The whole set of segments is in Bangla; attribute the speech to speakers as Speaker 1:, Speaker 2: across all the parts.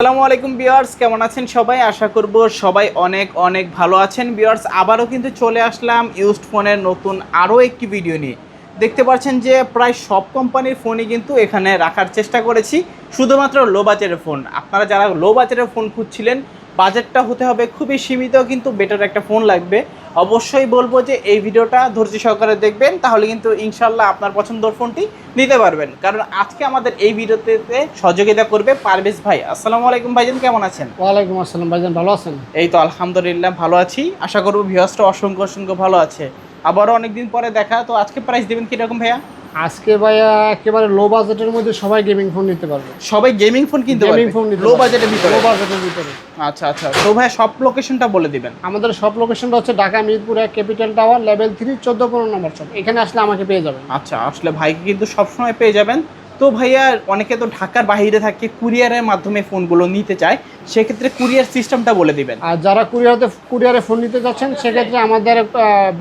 Speaker 1: আসসালামু আলাইকুম বিয়ার্স কেমন আছেন সবাই? আশা করব সবাই অনেক অনেক ভালো আছেন। বিয়ার্স আবারও কিন্তু চলে আসলাম ইউজড ফোনের নতুন আরও একটি ভিডিও নিয়ে। দেখতে পাচ্ছেন যে প্রায় সব কোম্পানির ফোনই কিন্তু এখানে রাখার চেষ্টা করেছি, শুধুমাত্র লো বাজারের ফোন। আপনারা যারা লো বাজারের ফোন খুঁজছিলেন বাজেটটা হতে হবে খুবই সীমিত কিন্তু বেটার একটা ফোন লাগবে। অবশ্যই বলব যে এই ভিডিওটা ধৈর্য সহকারে দেখবেন তাহলে কিন্তু ইনশাল্লাহ আপনার পছন্দর ফোনটি নিতে পারবেন। কারণ আজকে আমাদের এই ভিডিওতে সহযোগিতা করবে পারভেজ ভাই। আসসালামু আলাইকুম ভাইজান কেমন আছেন?
Speaker 2: ওয়ালাইকুম আসসালাম ভাইজান ভালো আছেন?
Speaker 1: এই তো আলহামদুলিল্লাহ ভালো আছি। আশা করব ভিউয়ার্সটা অসংখ্য অসংখ্য ভালো আছে। আবারও অনেকদিন পরে দেখা তো আজকে প্রাইস দেবেন কীরকম ভাইয়া?
Speaker 2: আজকে ভাইয়া একেবারে লো বাজেটের মধ্যে সবাই গেমিং ফোন নিতে পারবে।
Speaker 1: সবাই গেমিং ফোন কিনতে পারবে?
Speaker 2: গেমিং ফোন নিতে
Speaker 1: লো বাজেটের ভিতরে?
Speaker 2: লো বাজেটের ভিতরে।
Speaker 1: আচ্ছা আচ্ছা। তো ভাই সব লোকেশনটা বলে দিবেন।
Speaker 2: আমাদের সব লোকেশনটা হচ্ছে ঢাকা মিরপুর এক ক্যাপিটাল টাওয়ার লেভেল থ্রি চোদ্দ পনেরো নম্বর সব এখানে আসলে আমাকে পেয়ে যাবেন।
Speaker 1: আচ্ছা আসলে ভাইকে কিন্তু সবসময় পেয়ে যাবেন। তো ভাইয়া অনেকে তো ঢাকার বাইরে থাকে কুরিয়ারের মাধ্যমে ফোনগুলো নিতে চায়। সেক্ষেত্রে কুরিয়ার সিস্টেমটা বলে দিবেন।
Speaker 2: আর যারা কুরিয়ারে কুরিয়ারে ফোন নিতে যাচ্ছেন সেক্ষেত্রে আমাদের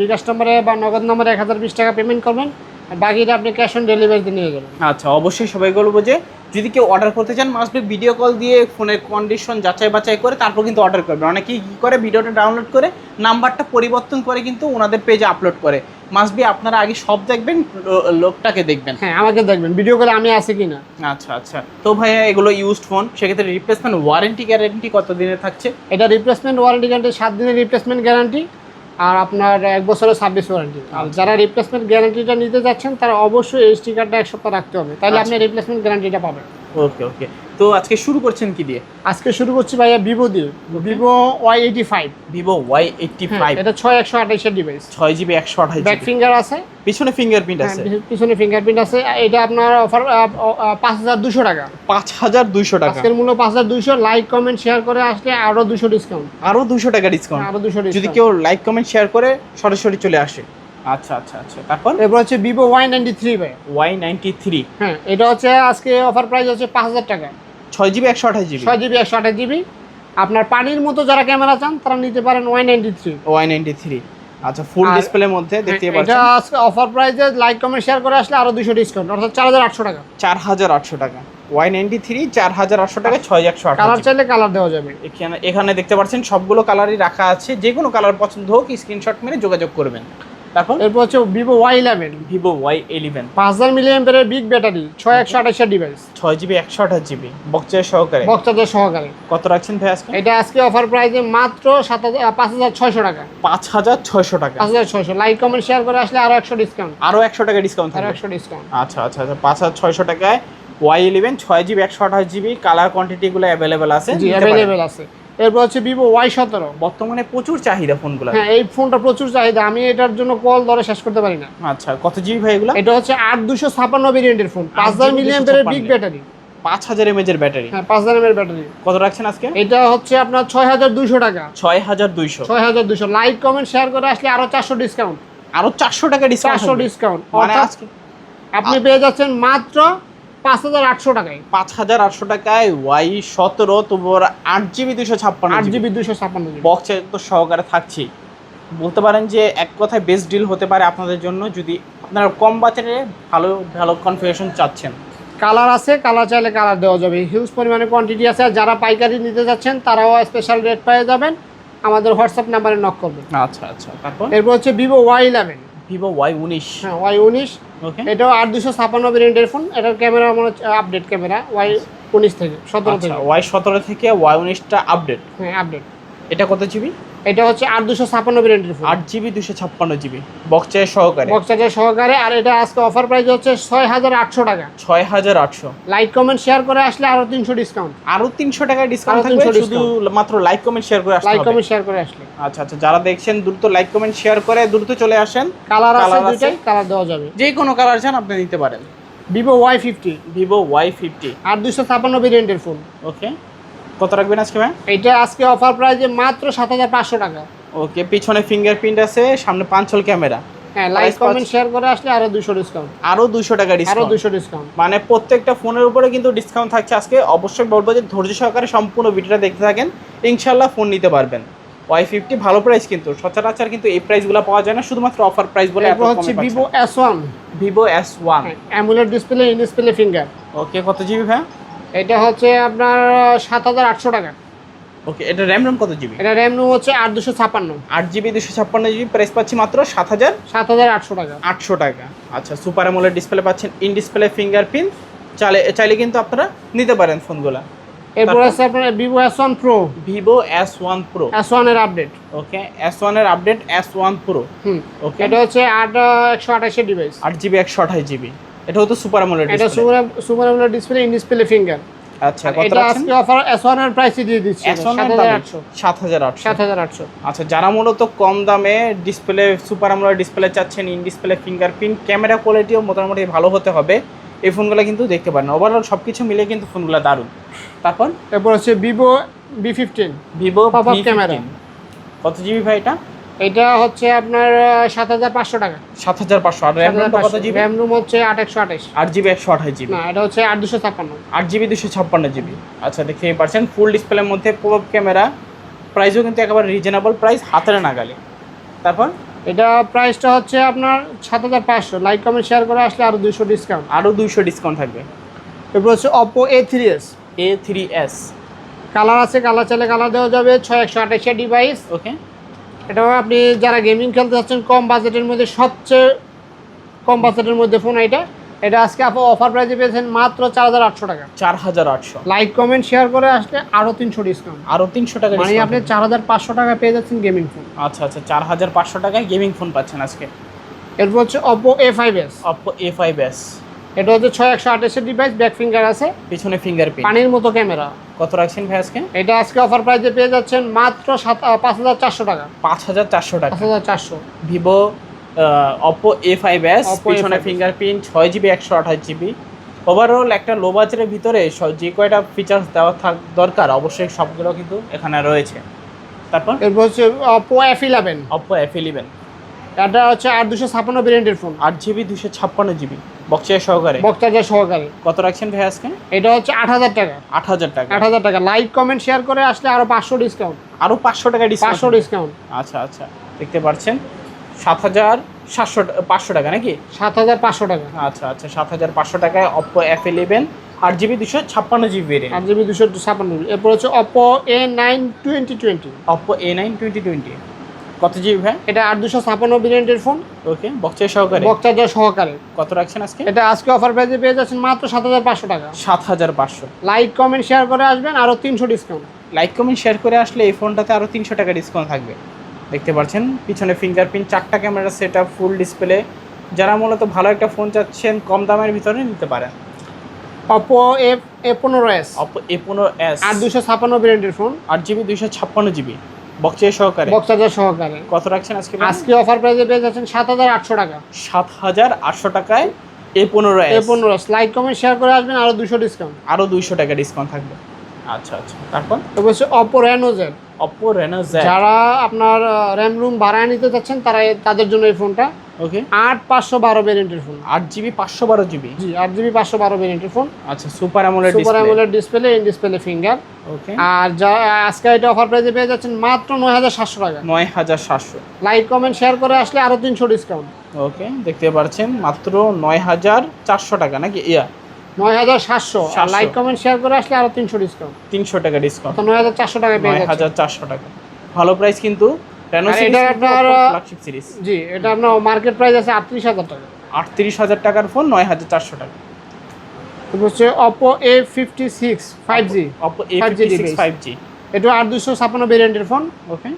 Speaker 2: বিকাশ নম্বরে বা নগদ নম্বরে এক হাজার বিশ টাকা পেমেন্ট করবেন। বাকিটা আপনি ক্যাশ অন ডেলিভারিতে নিয়ে গেলেন।
Speaker 1: আচ্ছা অবশ্যই সবাই বলব যে যদি কেউ অর্ডার করতে চান মাস্ট ভিডিও কল দিয়ে ফোনের কন্ডিশন যাচাই বাছাই করে তারপর কিন্তু অর্ডার করবে। অনেকেই কী করে ভিডিওটা ডাউনলোড করে নাম্বারটা পরিবর্তন করে কিন্তু ওনাদের পেজে আপলোড করে। মাস্ট বি আপনারা আগে সব দেখবেন লোকটাকে দেখবেন।
Speaker 2: হ্যাঁ আমাকে দেখবেন ভিডিও করে আমি আছি কি না।
Speaker 1: আচ্ছা আচ্ছা। তো ভাইয়া এগুলো ইউজড ফোন সেক্ষেত্রে রিপ্লেসমেন্ট ওয়ারেন্টি গ্যারেন্টি কত দিনে থাকছে?
Speaker 2: এটা রিপ্লেসমেন্ট ওয়ারেন্টি গ্যারান্টি সাত দিনের রিপ্লেসমেন্ট গ্যারান্টি আর আপনার এক বছরের সার্ভিস ওয়ারেন্টি আর যারা রিপ্লেসমেন্ট গ্যারান্টিটা নিতে যাচ্ছেন তারা অবশ্যই এই স্টিকারটা এক সপ্তাহ রাখতে হবে। তাহলে আপনি রিপ্লেসমেন্ট গ্যারান্টিটা পাবেন।
Speaker 1: ওকে ওকে তো আজকে শুরু করছেন কি দিয়ে?
Speaker 2: আজকে শুরু করছি ভাইয়া ভিভো দিয়ে। Vivo Y eighty five
Speaker 1: Vivo Y eighty five
Speaker 2: এটা ছয় একশো আঠাইশের ডিভাইস
Speaker 1: ছয় জিবি একশো আঠাশ
Speaker 2: ব্যাক ফিঙ্গার আছে।
Speaker 1: পিছনে ফিঙ্গারপ্রিন্ট আছে।
Speaker 2: হ্যাঁ, পিছনে ফিঙ্গারপ্রিন্ট আছে। এটা আপনার অফার পাঁচ হাজার দুশো টাকা।
Speaker 1: পাঁচ হাজার দুইশো টাকা।
Speaker 2: আজকের মূল্য পাঁচ হাজার দুশো লাইক কমেন্ট শেয়ার করে আসলে আরও দুশো ডিসকাউন্ট
Speaker 1: আরও দুশো টাকা ডিসকাউন্ট
Speaker 2: আরও দুশো
Speaker 1: যদি কেউ লাইক কমেন্ট শেয়ার করে সরাসরি চলে আসে। আচ্ছা আচ্ছা আচ্ছা। তারপর?
Speaker 2: এরপর হচ্ছে ভিভো ওয়াই নাইনটি থ্রি ভাই।
Speaker 1: ওয়াই নাইনটি থ্রি
Speaker 2: হ্যাঁ এটা হচ্ছে আজকে অফার প্রাইস হচ্ছে পাঁচ হাজার টাকা
Speaker 1: ছয় জিবি একশো আঠাশ জিবি?
Speaker 2: ছয় জিবি একশো আঠাশ জিবি। আপনার পানির মতো যারা ক্যামেরা চান তারা নিতে পারেন Y ninety three
Speaker 1: Y ninety three আচ্ছা ফুল ডিসপ্লের মধ্যে দেখতে
Speaker 2: এটা
Speaker 1: পাচ্ছেন।
Speaker 2: আজকে অফার প্রাইসে লাইক কমেন্ট শেয়ার করে আসলে আরও দুশো ডিসকাউন্ট অর্থাৎ চার হাজার আটশো টাকা।
Speaker 1: চার হাজার আটশো টাকা। ওয়াই নাইনটি থ্রি চার হাজার আটশো টাকা ছয় একশো
Speaker 2: কালার চাইলে কালার দেওয়া যাবে।
Speaker 1: এখানে এখানে দেখতে পাচ্ছেন সবগুলো কালারই রাখা আছে। যে কোনো কালার পছন্দ হোক স্ক্রিনশট মেরে যোগাযোগ করবেন। তারপর?
Speaker 2: এরপর হচ্ছে Vivo Y eleven
Speaker 1: Vivo Y eleven
Speaker 2: পাঁচ হাজার মিলিয়ামের বিগ ব্যাটারি ছয় একশো আঠাশের ডিভাইস
Speaker 1: ছয় জিবি একশো আঠাশ জিবি। বক্সের সহকারে।
Speaker 2: বক্সাদের সহকারে।
Speaker 1: কত রাখছেন ভাই আজকে?
Speaker 2: এটা আজকে অফার প্রাইসে মাত্র সাত হাজার পাঁচ হাজার ছয়শো টাকা।
Speaker 1: পাঁচ হাজার ছয়শো টাকা।
Speaker 2: পাঁচ হাজার ছয়শো। লাইক কমেন্ট শেয়ার করে আসলে আরও একশো ডিসকাউন্ট
Speaker 1: আরও একশো টাকা ডিসকাউন্ট আরও
Speaker 2: একশো ডিসকাউন্ট
Speaker 1: আচ্ছা আচ্ছা আচ্ছা। পাঁচ হাজার ছয়শো টাকায় ওয়াই ইলেভেন ছয় জিবি একশো আঠাশ জিবি কালার কোয়ান্টিটিগুলো অ্যাভেলেবেল আছে।
Speaker 2: জি অ্যাভেলেবেল আছে। এরপর হচ্ছে ভিভো ওয়াই সতেরো।
Speaker 1: বর্তমানে প্রচুর চাহিদা ফোনগুলো
Speaker 2: হ্যাঁ এই ফোনটা প্রচুর চাহিদা। আমি এটার জন্য কল ধরে শেষ করতে পারি না।
Speaker 1: আচ্ছা কত জিবি ভাই এগুলো?
Speaker 2: এটা হচ্ছে আট দুশো ছাপান্ন ভেরিয়েন্টের ফোন পাঁচ হাজার মিলিয়ন বিগ ব্যাটারি
Speaker 1: পাঁচ হাজার এমএজ এর ব্যাটারি
Speaker 2: হ্যাঁ পাঁচ হাজার এর ব্যাটারি
Speaker 1: কত রাখছেন আজকে?
Speaker 2: এটা হচ্ছে আপনার ছয় হাজার দুশো টাকা।
Speaker 1: ছয় হাজার দুইশো।
Speaker 2: ছয় হাজার দুশো লাইক কমেন্ট শেয়ার করে আসলে আরও চারশো ডিসকাউন্ট
Speaker 1: আরও চারশো টাকা ডিসকাউন্ট
Speaker 2: চারশো ডিসকাউন্ট
Speaker 1: মানে
Speaker 2: অর্থাৎ
Speaker 1: আজকে
Speaker 2: আপনি পেয়ে যাচ্ছেন মাত্র পাঁচ হাজার আটশো টাকায়।
Speaker 1: পাঁচ হাজার আটশো টাকায় ওয়াই সতেরো তোমার আট জিবি দুশো ছাপ্পান্ন
Speaker 2: আট জিবি দুশো ছাপ্পান্ন
Speaker 1: বক্সে তো সহকারে থাকছেই বলতে পারেন যে এক কথায় বেস্ট ডিল হতে পারে আপনাদের জন্য যদি আপনারা কম বাজারে ভালো ভালো কনফিগারেশন চাচ্ছেন।
Speaker 2: কালার আছে কালার চাইলে কালার দেওয়া যাবে। হিউজ পরিমাণে কোয়ান্টিটি আছে। আর যারা পাইকারি নিতে যাচ্ছেন তারাও স্পেশাল রেট পেয়ে যাবেন। আমাদের হোয়াটসঅ্যাপ নাম্বারে নক করবেন।
Speaker 1: আচ্ছা আচ্ছা তারপর?
Speaker 2: এরপর হচ্ছে Vivo Y eleven
Speaker 1: Vivo Y উনিশ
Speaker 2: হ্যাঁ ওয়াই উনিশ
Speaker 1: ওকে
Speaker 2: এটাও আট দুশো ছাপান্ন ভেরিয়েন্টের ফোন এটার ক্যামেরা মনে হচ্ছে আপডেট ক্যামেরা ওয়াই উনিশ থেকে সতেরো
Speaker 1: আচ্ছা
Speaker 2: থেকে।
Speaker 1: ওয়াই সতেরো থেকে ওয়াই উনিশটা আপডেট
Speaker 2: হ্যাঁ আপডেট
Speaker 1: এটা কত জিবি
Speaker 2: এটা হচ্ছে আট দুশো ছাপান্ন ভেরিয়েন্টের ফোন
Speaker 1: আট জিবি দুশো ছাপ্পান্ন জিবি বক্সে সহকারে।
Speaker 2: বক্স চার্জার সহকারে আর এটা আজকে অফার প্রাইস হচ্ছে ছয় হাজার আটশো টাকা।
Speaker 1: ছয় হাজার আটশো।
Speaker 2: লাইক কমেন্ট শেয়ার করে আসলে আরও তিনশো ডিসকাউন্ট
Speaker 1: আরও তিনশো টাকা ডিসকাউন্ট থাকবে
Speaker 2: 300
Speaker 1: শুধু মাত্র লাইক কমেন্ট শেয়ার করে
Speaker 2: লাইক কমেন্ট শেয়ার করে আসলে।
Speaker 1: আচ্ছা আচ্ছা যারা দেখছেন দ্রুত লাইক কমেন্ট শেয়ার করে দ্রুত চলে আসেন।
Speaker 2: কালার আছে কালার দেওয়া যাবে।
Speaker 1: যে কোনো কালার চান আপনি নিতে পারেন।
Speaker 2: Vivo Y fifty
Speaker 1: Vivo Y fifty
Speaker 2: আর দুশো ছাপান্ন ভেরিয়েন্টের ফোন
Speaker 1: ওকে কত রাখবেন আজকে ম্যাম
Speaker 2: এটা আজকে অফার প্রাইসে মাত্র সাত হাজার পাঁচশো টাকা।
Speaker 1: ওকে পিছনে ফিঙ্গারপ্রিন্ট আছে সামনে পাঁচল ক্যামেরা
Speaker 2: হ্যাঁ লাইক কমেন্ট শেয়ার করে আসলে আরও ডিসকাউন্ট
Speaker 1: আরও টাকা
Speaker 2: আরও
Speaker 1: ডিসকাউন্ট
Speaker 2: ডিসকাউন্ট
Speaker 1: মানে প্রত্যেকটা ফোনের উপরে কিন্তু ডিসকাউন্ট থাকছে আজকে। অবশ্যই বলব যে ধৈর্য সহকারে সম্পূর্ণ ভিডিওটা দেখতে থাকেন। ইনশাল্লাহ ফোন নিতে পারবেন। ওয়াই ফিফটি ভালো প্রাইস কিন্তু। সচরাচর কিন্তু এই প্রাইসগুলো পাওয়া যায় না শুধুমাত্র অফার প্রাইস বলে
Speaker 2: হচ্ছে Vivo S one
Speaker 1: Vivo S one
Speaker 2: AMOLED display in display finger
Speaker 1: okay কত জিবি ভাই?
Speaker 2: এটা হচ্ছে আপনার সাত হাজার আটশো টাকা।
Speaker 1: ওকে এটা র্যাম রম কত জিবি
Speaker 2: এটা র্যাম রুম হচ্ছে আট দুশো ছাপান্ন
Speaker 1: আট জিবি দুশো ছাপ্পান্ন জিবি প্রাইস পাচ্ছি মাত্র সাত হাজার
Speaker 2: সাত হাজার আটশো টাকা।
Speaker 1: আটশো টাকা। আচ্ছা সুপার অ্যামোলেড ডিসপ্লে পাচ্ছেন ইন ডিসপ্লে ফিঙ্গারপ্রিন্ট চাইলে চাইলে কিন্তু আপনারা নিতে পারেন ফোনগুলো
Speaker 2: এরপর আছে আপনার Vivo S one pro
Speaker 1: Vivo S one pro
Speaker 2: S ওয়ানের আপডেট
Speaker 1: ওকে এস ওয়ানের update S one pro
Speaker 2: hmm
Speaker 1: okay
Speaker 2: এটা হচ্ছে আট একশো আঠাশের ডিভাইস
Speaker 1: আট জিবি একশো আঠাশ জিবি। এটা হতো সুপার অ্যামোলেড
Speaker 2: এটা super super AMOLED display in display finger
Speaker 1: আচ্ছা
Speaker 2: এটা আজকে অফার এস ওয়ানের প্রাইসে দিয়ে দিচ্ছি
Speaker 1: এস
Speaker 2: সাত
Speaker 1: ওয়ানের
Speaker 2: হাজার আটশো।
Speaker 1: সাত হাজার আটশো।
Speaker 2: সাত হাজার আটশো।
Speaker 1: আচ্ছা যারা মূলত কম দামে ডিসপ্লে সুপার আমরা ডিসপ্লে চাচ্ছেন ইন ডিসপ্লে ফিঙ্গারপ্রিন্ট ক্যামেরা কোয়ালিটিও মোটামুটি ভালো হতে হবে। এই ফোনগুলো কিন্তু দেখতে পারেন ওভারঅল সব কিছু মিলে কিন্তু ফোনগুলো দারুণ। তারপর?
Speaker 2: এরপর হচ্ছে Vivo B fifteen
Speaker 1: Vivo
Speaker 2: camera।
Speaker 1: কত জিবি ভাই এটা?
Speaker 2: এটা হচ্ছে আপনার সাত হাজার পাঁচশো টাকা।
Speaker 1: সাত হাজার পাঁচশো। আর র্যাম কত জিবি
Speaker 2: র্যাম রুম হচ্ছে আট একশো আঠাশ।
Speaker 1: আট জিবি একশো আঠাশ জিবি
Speaker 2: না এটা হচ্ছে আট দুশো ছাপ্পান্ন।
Speaker 1: আট জিবি দুশো ছাপ্পান্ন জিবি আচ্ছা দেখতেই পারছেন ফুল ডিসপ্লের মধ্যে পপ ক্যামেরা প্রাইসও কিন্তু একেবারে রিজনেবল প্রাইস হাতের নাগালে। তারপর?
Speaker 2: এটা প্রাইসটা হচ্ছে আপনার সাত হাজার পাঁচশো। লাইক কমেন্ট শেয়ার করে আসলে আরও দুশো ডিসকাউন্ট
Speaker 1: আরও দুইশো ডিসকাউন্ট থাকবে।
Speaker 2: এরপর হচ্ছে Oppo A three S
Speaker 1: A three S
Speaker 2: colour আছে কালার চালে কালার দেওয়া যাবে। ছয় একশো আঠাশে ডিভাইস
Speaker 1: ওকে
Speaker 2: এটাও আপনি যারা গেমিং খেলতে চাচ্ছেন কম বাজেটের মধ্যে সবচেয়ে কম বাজেটের মধ্যে ফোন এটা। এটা আজকে আপনি অফার প্রাইসে পেয়েছেন মাত্র চার হাজার আটশো টাকা।
Speaker 1: চার হাজার আটশো।
Speaker 2: লাইক কমেন্ট শেয়ার করে আসলে আরও তিনশো ডিসকাউন্ট
Speaker 1: আরও তিনশো টাকা
Speaker 2: মানে আপনি। চার হাজার পাঁচশো টাকা পেয়ে যাচ্ছেন গেমিং ফোন
Speaker 1: আচ্ছা আচ্ছা চার হাজার পাঁচশো টাকায় গেমিং ফোন পাচ্ছেন আজকে।
Speaker 2: এরপর হচ্ছে Oppo A five S
Speaker 1: Oppo A five S
Speaker 2: এটা হচ্ছে ছয় একশো আঠাশের ডিভাইস ব্যাক ফিঙ্গার আছে।
Speaker 1: পিছনে ফিঙ্গারপ্রিন্ট
Speaker 2: পানির মতো ক্যামেরা
Speaker 1: কত রাখছেন ভাই আজকে?
Speaker 2: এটা আজকে অফার প্রাইসে পেয়ে যাচ্ছেন মাত্র সাত পাঁচ হাজার চারশো টাকা।
Speaker 1: পাঁচ হাজার চারশো টাকা।
Speaker 2: পাঁচ হাজার চারশো।
Speaker 1: Vivo Oppo A five S পিছনে
Speaker 2: A5s
Speaker 1: ফিঙ্গারপ্রিন্ট ছয় জিবি একশো আঠাশ জিবি ওভারঅল একটা লো বাজারের ভিতরে যে কয়টা ফিচার্স দেওয়া থাক দরকার অবশ্যই সবগুলো কিন্তু এখানে রয়েছে। তারপর?
Speaker 2: এরপর হচ্ছে Oppo F eleven
Speaker 1: Oppo F eleven
Speaker 2: এটা হচ্ছে আট দুশো ছাপ্পান্ন ভেরিয়েন্টের ফোন
Speaker 1: আট জিবি দুশো ছাপ্পান্ন জিবি বক্সে সহকারে।
Speaker 2: বক্তাজার সহকারে।
Speaker 1: কত রাখছেন ভাই আজকে?
Speaker 2: এটা হচ্ছে আট হাজার টাকা।
Speaker 1: আট হাজার টাকা।
Speaker 2: আট হাজার টাকা। লাইক কমেন্ট শেয়ার করে আসলে আরও পাঁচশো ডিসকাউন্ট
Speaker 1: আরও পাঁচশো টাকা
Speaker 2: পাঁচশো
Speaker 1: ডিসকাউন্ট আচ্ছা আচ্ছা। দেখতে পাচ্ছেন? সাত হাজার সাতশো পাঁচশো টাকা নাকি?
Speaker 2: সাত হাজার পাঁচশো টাকা।
Speaker 1: আচ্ছা আচ্ছা সাত হাজার পাঁচশো টাকায় অপো এফ ইলেভেন আট জিবি দুশো ছাপ্পান্ন জিবি ভেরিয়েন্ট
Speaker 2: আট জিবি দুশো ছাপ্পান্ন এরপর হচ্ছে Oppo A nine twenty twenty
Speaker 1: Oppo A nine twenty twenty কত জিবি ভাই?
Speaker 2: এটা আট দুশো ছাপ্পান্ন ভেরিয়েন্টের ফোন
Speaker 1: ওকে বক্সে সহকারে।
Speaker 2: বক্তাজার সহকারে।
Speaker 1: কত রাখছেন আজকে?
Speaker 2: এটা আজকে অফার প্রাইসে পেয়ে যাচ্ছেন মাত্র সাত হাজার পাঁচশো টাকা।
Speaker 1: সাত হাজার পাঁচশো।
Speaker 2: লাইক কমেন্ট শেয়ার করে আসবেন আরও তিনশো ডিসকাউন্ট
Speaker 1: লাইক কমেন্ট শেয়ার করে আসলে এই ফোনটাতে আরও তিনশো টাকা ডিসকাউন্ট থাকবে। দেখতে পাচ্ছেন। পিছনে ফিঙ্গারপ্রিন্ট চারটা camera set up full display যারা মূলত ভালো একটা ফোন চাচ্ছেন কম দামের ভিতরে নিতে পারেন।
Speaker 2: অপো এ এ পনেরো এস
Speaker 1: অপো এ পনেরো এস
Speaker 2: আর দুশো ছাপ্পান্ন ভেরিয়েন্টের ফোন
Speaker 1: আট জিবি দুইশো ছাপ্পান্ন জিবি বক্সের সহকারে।
Speaker 2: বক্সাজার সহকারে।
Speaker 1: কত রাখছেন আজকে
Speaker 2: আজকে অফার প্রাইসে পেয়ে যাচ্ছেন সাত হাজার আটশো টাকা।
Speaker 1: সাত হাজার আটশো টাকায় এ পনেরো
Speaker 2: এ পনেরো লাইক কমেন্ট শেয়ার করে আসবেন আরও দুশো ডিসকাউন্ট
Speaker 1: আরও দুইশো টাকা ডিসকাউন্ট থাকবে। আচ্ছা আচ্ছা। তারপর?
Speaker 2: হচ্ছে Oppo Reno Z
Speaker 1: Oppo Reno
Speaker 2: যারা আপনার র্যাম রুম ভাড়ায় নিতে চাচ্ছেন তারা তাদের জন্য এই ফোনটা
Speaker 1: ওকে
Speaker 2: আট পাঁচশো বারো ভেরিয়েন্টের ফোন
Speaker 1: আট জিবি পাঁচশো বারো জিবি
Speaker 2: জি আট জিবি পাঁচশো বারো ভেরিয়েন্টের ফোন
Speaker 1: আচ্ছা super AMOLED
Speaker 2: super AMOLED display in display finger
Speaker 1: okay
Speaker 2: আর যা আজকে এটা অফার প্রাইসে পেয়ে যাচ্ছেন মাত্র নয় হাজার সাতশো টাকা।
Speaker 1: নয় হাজার সাতশো।
Speaker 2: লাইক কমেন্ট শেয়ার করে আসলে আরও তিনশো ডিসকাউন্ট
Speaker 1: ওকে দেখতে পাচ্ছেন মাত্র নয় হাজার চারশো টাকা নাকি? ইয়া
Speaker 2: নয় হাজার সাতশো। আর
Speaker 1: 700
Speaker 2: লাইক কমেন্ট শেয়ার করে আসলে আরও তিনশো ডিসকাউন্ট
Speaker 1: তিনশো টাকা ডিসকাউন্ট
Speaker 2: তো নয় হাজার চারশো টাকা পেয়ে
Speaker 1: নয় হাজার চারশো টাকা। ভালো প্রাইস কিন্তু
Speaker 2: এটা আপনার,
Speaker 1: ফ্ল্যাগশিপ সিরিজ
Speaker 2: জি এটা আপনার মার্কেট প্রাইস আছে আটত্রিশ হাজার টাকা।
Speaker 1: আটত্রিশ হাজার টাকার ফোন নয় হাজার চারশো টাকা।
Speaker 2: হচ্ছে Oppo A fifty six five G
Speaker 1: Oppo A
Speaker 2: 5G
Speaker 1: fifty six five G
Speaker 2: এটা আট দুশো ছাপ্পান্ন ভেরিয়েন্টের ফোন
Speaker 1: ওকে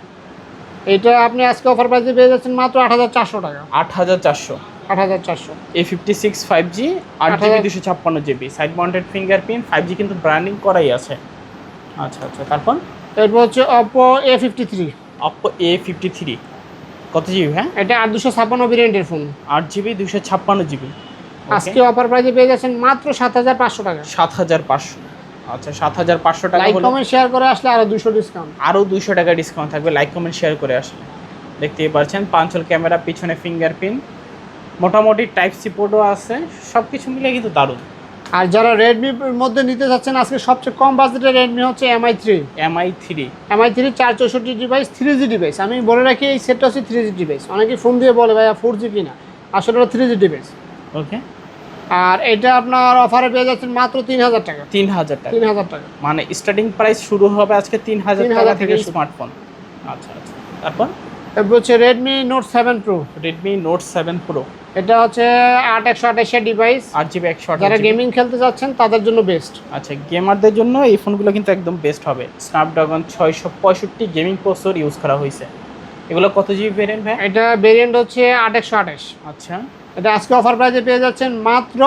Speaker 2: এটা আপনি আজকে অফার প্রাইসে পেয়ে যাচ্ছেন মাত্র আট হাজার চারশো টাকা।
Speaker 1: আট হাজার চারশো।
Speaker 2: আট হাজার চারশো।
Speaker 1: A fifty six five G আট জিবি দুশো ছাপ্পান্ন GB. Side mounted fingerprint five G কিন্তু ব্র্যান্ডিং করাই আছে। আচ্ছা আচ্ছা তারপর?
Speaker 2: এরপর হচ্ছে Oppo A fifty three.
Speaker 1: Oppo A fifty three. কত জিবি হ্যাঁ?
Speaker 2: এটা আট দুশো ছাপ্পান্ন ভেরিয়েন্টের ফোন।
Speaker 1: আট জিবি দুশো ছাপ্পান্ন জিবি।
Speaker 2: আজকে অফার প্রাইসে পেয়ে যাচ্ছেন মাত্র সাত হাজার পাঁচশো টাকা।
Speaker 1: সাত হাজার পাঁচশো। আচ্ছা সাত হাজার পাঁচশো টাকা
Speaker 2: লাইক কমেন্ট শেয়ার করে আসলে আরও দুশো ডিসকাউন্ট
Speaker 1: আরও দুইশো টাকা ডিসকাউন্ট থাকবে। লাইক কমেন্ট শেয়ার করে আসলে। দেখতেই পাচ্ছেন পাঁচল ক্যামেরা পিছনে ফিঙ্গারপ্রিন্ট মোটামুটি টাইপ সি পোর্টও আছে সব কিছু মিলে কিন্তু দারুণ।
Speaker 2: আর যারা রেডমির মধ্যে নিতে চাচ্ছেন আজকে সবচেয়ে কম বাজেটের রেডমি হচ্ছে Mi three
Speaker 1: Mi three
Speaker 2: Mi three চার চৌষট্টি ডিভাইস থ্রি জি ডিভাইস আমি বলে রাখি এই সেটটা হচ্ছে থ্রি জি ডিভাইস অনেকে ফোন দিয়ে বলে ভাইয়া ফোর জি কিনা? আসলে ওটা থ্রি জি ডিভাইস
Speaker 1: ওকে
Speaker 2: আর এটা আপনার অফারে পেয়ে যাচ্ছেন মাত্র তিন হাজার টাকা।
Speaker 1: তিন হাজার টাকা।
Speaker 2: তিন হাজার টাকা।
Speaker 1: মানে স্টার্টিং প্রাইস শুরু হবে আজকে তিন হাজার
Speaker 2: 3,000
Speaker 1: টাকা থেকে স্মার্টফোন আচ্ছা আচ্ছা। তারপর?
Speaker 2: এরপর হচ্ছে Redmi note seven pro
Speaker 1: Redmi note seven pro
Speaker 2: এটা হচ্ছে আট একশো আঠাশের ডিভাইস
Speaker 1: আট জিবি একশো
Speaker 2: যারা গেমিং খেলতে যাচ্ছেন তাদের জন্য বেস্ট
Speaker 1: আচ্ছা গেমারদের জন্য এই ফোনগুলো কিন্তু একদম বেস্ট হবে। স্ন্যাপড্রাগন ছয়শো পঁয়ষট্টি গেমিং প্রসেসর ইউজ করা হয়েছে। এগুলো কত জিবি ভেরিয়েন্ট ভাই?
Speaker 2: এটা ভেরিয়েন্ট হচ্ছে আট একশো আঠাশ।
Speaker 1: আচ্ছা।
Speaker 2: এটা আজকে অফার প্রাইসে পেয়ে যাচ্ছেন মাত্র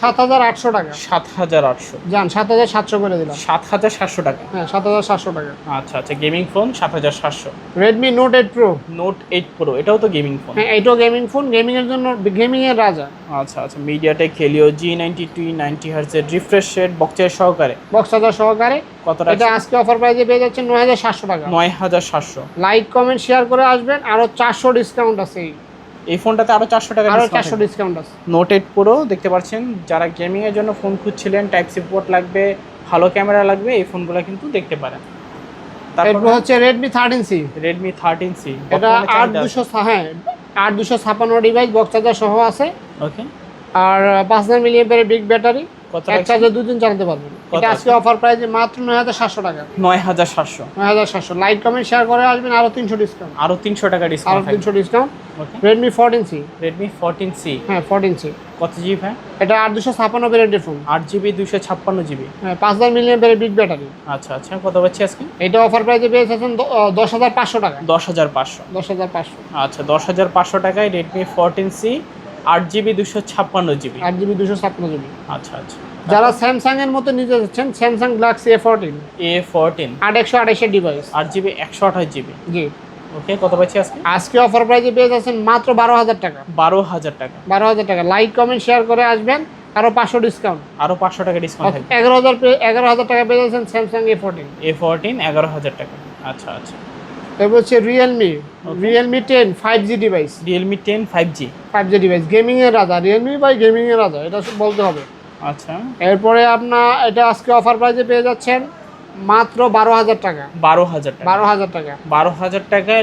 Speaker 2: সাত হাজার আটশো টাকা।
Speaker 1: সাত হাজার আটশো।
Speaker 2: যান সাত হাজার সাতশো করে দিলাম।
Speaker 1: সাত হাজার সাতশো টাকা।
Speaker 2: হ্যাঁ সাত হাজার সাতশো টাকা।
Speaker 1: আচ্ছা আচ্ছা গেমিং ফোন সাত হাজার সাতশো।
Speaker 2: Redmi note eight pro
Speaker 1: note eight pro এটাও তো গেমিং ফোন
Speaker 2: হ্যাঁ এটাও গেমিং ফোন গেমিং এর জন্য গেমিং এর রাজা।
Speaker 1: আচ্ছা আচ্ছা MediaTek Helio G ninety two ninety হার্সের refresh rate বক্সের সহকারে।
Speaker 2: বক্স হাজার সহকারে।
Speaker 1: কত
Speaker 2: এটা আজকে অফার প্রাইসে পেয়ে যাচ্ছেন নয় হাজার সাতশো টাকা।
Speaker 1: নয় হাজার সাতশো।
Speaker 2: লাইক কমেন্ট শেয়ার করে আসবেন। আরও চারশো ডিসকাউন্ট আছে এই।
Speaker 1: ফোনটাতে আরও চারশো টাকা আরও
Speaker 2: চারশো। ডিসকাউন্ট আছে।
Speaker 1: নোট এইট প্রো দেখতে পাচ্ছেন যারা গেমিং এর জন্য ফোন খুঁজছিলেন টাইপ সি পোর্ট লাগবে ভালো ক্যামেরা লাগবে এই ফোনগুলো কিন্তু দেখতে পারেন। তারপর
Speaker 2: হচ্ছে Redmi thirteen C
Speaker 1: Redmi thirteen C
Speaker 2: এটা আট দুশো হ্যাঁ আট দুশো ছাপান্ন ডিভাইস বক্স চার্জার সহ আছে।
Speaker 1: ওকে
Speaker 2: আর পাঁচ হাজার মিলিয়ন বিগ ব্যাটারি এক চার্জে দুদিন চালাতে পারবেন এটা আজকে অফার প্রাইসে মাত্র নয় হাজার সাতশো টাকা।
Speaker 1: নয় হাজার সাতশো।
Speaker 2: নয় হাজার সাতশো। লাইক কমেন্ট শেয়ার করে আসবেন আরও তিনশো ডিসকাউন্ট
Speaker 1: আরও তিনশো টাকা
Speaker 2: আরও
Speaker 1: ডিসকাউন্ট থাকবে।
Speaker 2: তিনশো discount Redmi fourteen C
Speaker 1: Redmi fourteen C
Speaker 2: হ্যাঁ ফোরটিন সি
Speaker 1: কত জিবি ভাই?
Speaker 2: এটা আট দুশো ছাপান্ন ভ্যারিয়েন্টের ফোন
Speaker 1: আট জিবি দুশো ছাপ্পান্ন জিবি
Speaker 2: হ্যাঁ পাঁচ হাজার মিলিয়ন বিগ ব্যাটারি
Speaker 1: আচ্ছা আচ্ছা। কত পাচ্ছি আজকে?
Speaker 2: এটা অফার প্রাইসে পেয়ে যাচ্ছেন দশ হাজার পাঁচশো টাকা।
Speaker 1: দশ হাজার পাঁচশো।
Speaker 2: দশ হাজার পাঁচশো।
Speaker 1: আচ্ছা দশ হাজার পাঁচশো টাকায় রেডমি ফোরটিন সি আট জিবি দুশো ছাপ্পান্ন জিবি।
Speaker 2: আট জিবি দুশো ছাপ্পান্ন জিবি।
Speaker 1: আচ্ছা আচ্ছা।
Speaker 2: যারা স্যামসাং এর মতো নিতে যাচ্ছেন Samsung Galaxy A fourteen
Speaker 1: A fourteen
Speaker 2: আট একশো আঠাশের ডিভাইস
Speaker 1: আট জিবি একশো আঠাশ জিবি।
Speaker 2: জি।
Speaker 1: ওকে কত পাচ্ছি আজকে?
Speaker 2: আজকে অফার প্রাইসে পেয়ে যাচ্ছেন মাত্র বারো হাজার টাকা।
Speaker 1: বারো হাজার টাকা।
Speaker 2: বারো হাজার টাকা। লাইক কমেন্ট শেয়ার করে আসবেন। আরও পাঁচশো ডিসকাউন্ট
Speaker 1: আরও পাঁচশো টাকা ডিসকাউন্ট
Speaker 2: এগারো হাজার এগারো হাজার টাকা পেয়ে যাচ্ছেন Samsung A fourteen
Speaker 1: A fourteen এগারো হাজার টাকা। আচ্ছা আচ্ছা।
Speaker 2: এরপর হচ্ছে Realme Realme ten five G device
Speaker 1: Realme ten five G
Speaker 2: five G device gaming এর রাজা রিয়েলমি বাই গেমিং এর রাজা এটা বলতে হবে।
Speaker 1: আচ্ছা।
Speaker 2: এরপরে আপনার এটা আজকে অফার প্রাইসে পেয়ে যাচ্ছেন মাত্র বারো হাজার টাকা।
Speaker 1: বারো হাজার টাকা।
Speaker 2: বারো হাজার টাকা।
Speaker 1: বারো হাজার টাকায়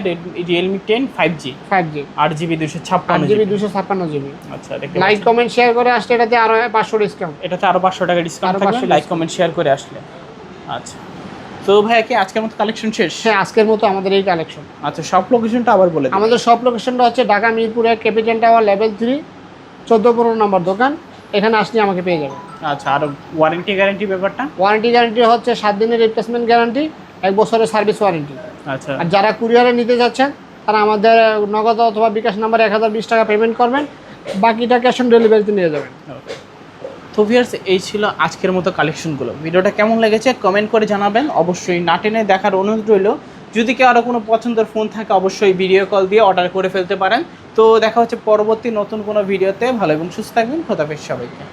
Speaker 1: Realme ten five G
Speaker 2: five G
Speaker 1: আট জিবি দুশো ছাপ্পান্ন
Speaker 2: জিবি দুশো ছাপ্পান্ন জিবি
Speaker 1: আচ্ছা
Speaker 2: লাইক কমেন্ট শেয়ার করে আসলে এটাতে আরও পাঁচশো ডিসকাউন্ট
Speaker 1: এটাতে আরও পাঁচশো টাকা ডিসকাউন্ট লাইক কমেন্ট শেয়ার করে আসলে। আচ্ছা। তো ভাইয়া কি আজকের মতো কালেকশন শেষ?
Speaker 2: হ্যাঁ আজকের মতো আমাদের এই কালেকশন
Speaker 1: আচ্ছা সব লোকেশনটা আবার বলে
Speaker 2: আমাদের সব লোকেশনটা হচ্ছে ঢাকা মিরপুরের ক্যাপিটাল টাওয়ার লেভেল থ্রি চোদ্দ পনেরো নম্বর দোকান। এখানে আসলে আমাকে পেয়ে যাবে
Speaker 1: আচ্ছা আর ওয়ারেন্টি গ্যারান্টি ব্যাপারটা?
Speaker 2: ওয়ারেন্টি গ্যারান্টি হচ্ছে সাত দিনের রিপ্লেসমেন্ট গ্যারান্টি এক বছরের সার্ভিস ওয়ারেন্টি
Speaker 1: আচ্ছা।
Speaker 2: আর যারা কুরিয়ারে নিতে যাচ্ছেন তারা আমাদের নগদ অথবা বিকাশ নাম্বার এক হাজার বিশ টাকা পেমেন্ট করবেন। বাকিটা ক্যাশ অন ডেলিভারিতে নিয়ে যাবেন.
Speaker 1: তো ভিয়ার্স এই ছিল আজকের মতো কালেকশনগুলো ভিডিওটা কেমন লেগেছে কমেন্ট করে জানাবেন। অবশ্যই না টেনে দেখার অনুরোধ রইল। যদি কেউ আরও কোনো পছন্দের ফোন থাকে, অবশ্যই ভিডিও কল দিয়ে অর্ডার করে ফেলতে পারেন। তো দেখা হচ্ছে পরবর্তী নতুন কোনো ভিডিওতে ভালো এবং সুস্থ থাকবেন। খোদাফেজ সবাইকে।